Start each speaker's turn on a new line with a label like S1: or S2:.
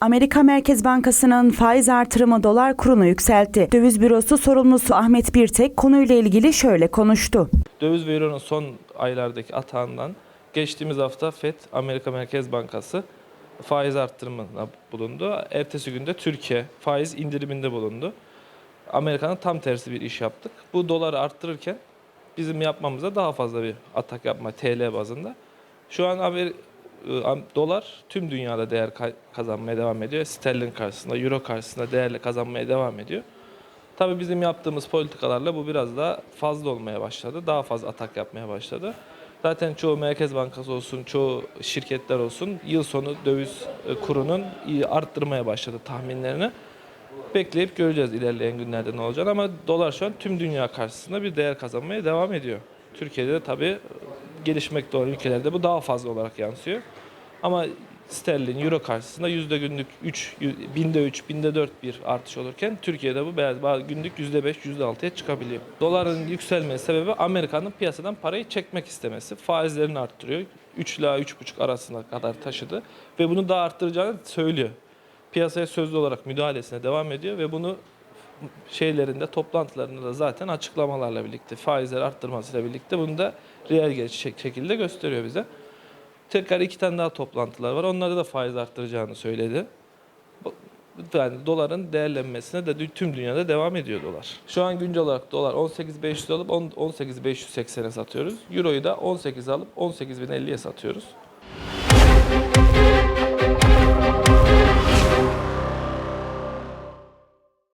S1: Amerika Merkez Bankası'nın faiz artırımı dolar kurunu yükseltti. Döviz bürosu sorumlusu Ahmet Birtek konuyla ilgili şöyle konuştu.
S2: Döviz ve son aylardaki atağından geçtiğimiz hafta FED, Amerika Merkez Bankası faiz arttırımında bulundu. Ertesi günde Türkiye faiz indiriminde bulundu. Amerika'nın tam tersi bir iş yaptık. Bu doları arttırırken bizim yapmamıza daha fazla bir atak yapma TL bazında. Şu an dolar tüm dünyada değer kazanmaya devam ediyor. Sterlin karşısında, euro karşısında değerle kazanmaya devam ediyor. Tabii bizim yaptığımız politikalarla bu biraz daha fazla olmaya başladı. Daha fazla atak yapmaya başladı. Zaten çoğu Merkez Bankası olsun, çoğu şirketler olsun yıl sonu döviz e, kurunun arttırmaya başladı tahminlerini. Bekleyip göreceğiz ilerleyen günlerde ne olacak ama dolar şu an tüm dünya karşısında bir değer kazanmaya devam ediyor. Türkiye'de de tabii e, gelişmekte olan ülkelerde bu daha fazla olarak yansıyor. Ama sterlin, euro karşısında yüzde günlük 3, binde 3, binde 4 bir artış olurken Türkiye'de bu bazı günlük yüzde 5, yüzde 6'ya çıkabiliyor. Doların yükselmesi sebebi Amerika'nın piyasadan parayı çekmek istemesi. Faizlerini arttırıyor. 3 ila 3,5 arasına kadar taşıdı ve bunu daha arttıracağını söylüyor. Piyasaya sözlü olarak müdahalesine devam ediyor ve bunu şeylerinde toplantılarında da zaten açıklamalarla birlikte faizleri arttırmasıyla birlikte bunu da reel gerçek şekilde gösteriyor bize. Tekrar iki tane daha toplantılar var. Onlarda da faiz arttıracağını söyledi. Yani doların değerlenmesine de tüm dünyada devam ediyor dolar. Şu an güncel olarak dolar 18.500 alıp 10 18.580'e satıyoruz. Euro'yu da 18 alıp 18.050'ye satıyoruz.